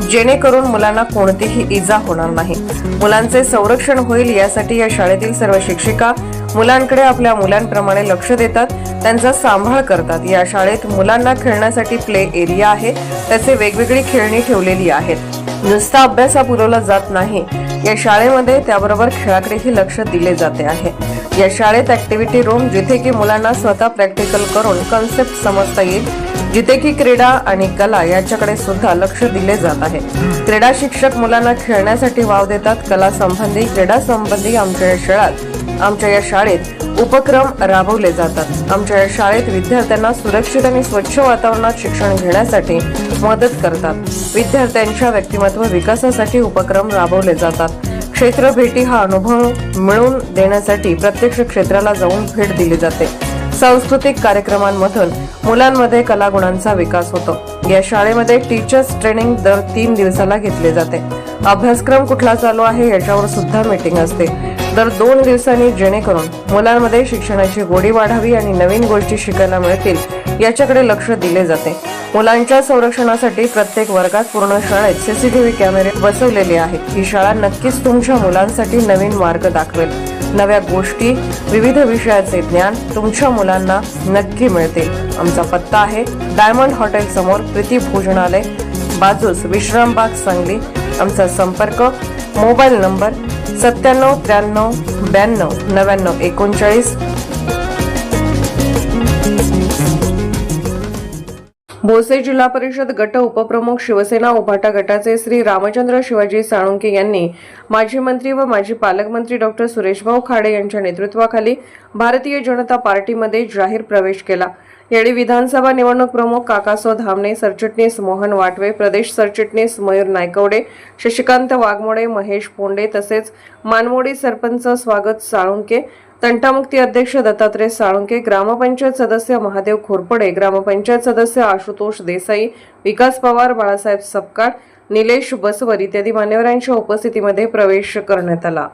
जेणेकरून मुलांना कोणतीही इजा होणार नाही. मुलांचे संरक्षण होईल यासाठी या शाळेतील सर्व शिक्षिका मुलांकडे आपल्या मुलांप्रमाणे लक्ष देतात त्यांचा सांभाळ करतात. या शाळेत मुलांना खेळण्यासाठी प्ले एरिया आहे. त्याचे वेगवेगळी खेळणी ठेवलेली आहेत. नुसता अभ्यास हा पुरवला जात नाही. या शाळेमध्ये त्याबरोबर खेळाकडेही लक्ष दिले जाते आहे. या शाळेत ऍक्टिव्हिटी रूम जिथे की मुलांना स्वतः प्रॅक्टिकल करून कन्सेप्ट समजता येईल जिथे की क्रीडा आणि कला याच्याकडे सुद्धा लक्ष दिले जात आहे. क्रीडा शिक्षक मुलांना खेळण्यासाठी वाव देतात. कला संबंधी क्रीडा संबंधी आमच्या या शाळेत आमच्या या शाळेत उपक्रम राबवले जातात. आमच्या शाळेत विद्यार्थ्यांना सुरक्षित आणि स्वच्छ वातावरणात शिक्षण घेण्यासाठी मदत करतात. विद्यार्थ्यांच्या व्यक्तिमत्व विकासासाठी उपक्रम राबवले जातात. क्षेत्र भेटी हा अनुभव मिळवून देण्यासाठी प्रत्यक्ष क्षेत्राला जाऊन भेट दिली जाते. सांस्कृतिक कार्यक्रमांमधून मुलांमध्ये कलागुणांचा विकास होतो. या शाळेमध्ये टीचर्स ट्रेनिंग दर तीन दिवसाला घेतले जाते. अभ्यासक्रम कुठला चालू आहे याच्यावर सुद्धा मीटिंग असते. दर दोन दिवसांनी जेणेकरून मुलांमध्ये शिक्षणाची गोडी वाढावी आणि नवीन गोष्टी शिकायला मिळतील याच्याकडे लक्ष दिले जाते. मुलांच्या संरक्षणासाठी प्रत्येक वर्गात पूर्ण शाळेत सीसीटीव्ही कॅमेरे बसवलेले आहेत. ही शाळा नक्कीच तुमच्या मुलांसाठी नवीन मार्ग दाखवेल. नव्या गोष्टी विविध विषयाचे ज्ञान तुमच्या मुलांना नक्की मिळतील आमचा पत्ता आहे डायमंड हॉटेल समोर प्रीती भोजनालय बाजूस विश्रामबाग सांगली. आमचा संपर्क मोबाईल नंबर सत्त्याण्णव त्र्याण्णव ब्याण्णव नव्याण्णव एकोणचाळीस. भोसे जिल्हा परिषद गट उपप्रमुख शिवसेना उभाटा गटाचे श्री रामचंद्र शिवाजी साळुंके यांनी माजी मंत्री व माजी पालकमंत्री डॉक्टर सुरेशभाऊ खाडे यांच्या नेतृत्वाखाली भारतीय जनता पार्टीमध्ये जाहीर प्रवेश केला. यावेळी विधानसभा निवडणूक प्रमुख काकासो धामणे सरचिटणीस मोहन वाटवे प्रदेश सरचिटणीस मयूर नायकवडे शशिकांत वाघमोडे महेश पोंडे तसेच मानमोडी सरपंच स्वागत साळुंके तंटामुक्ती अध्यक्ष दत्तात्रय साळुंके ग्रामपंचायत सदस्य महादेव खोरपडे ग्रामपंचायत सदस्य आशुतोष देसाई विकास पवार बाळासाहेब सपकाळ निलेश बसवर इत्यादी मान्यवरांच्या उपस्थितीमध्ये प्रवेश करण्यात आला.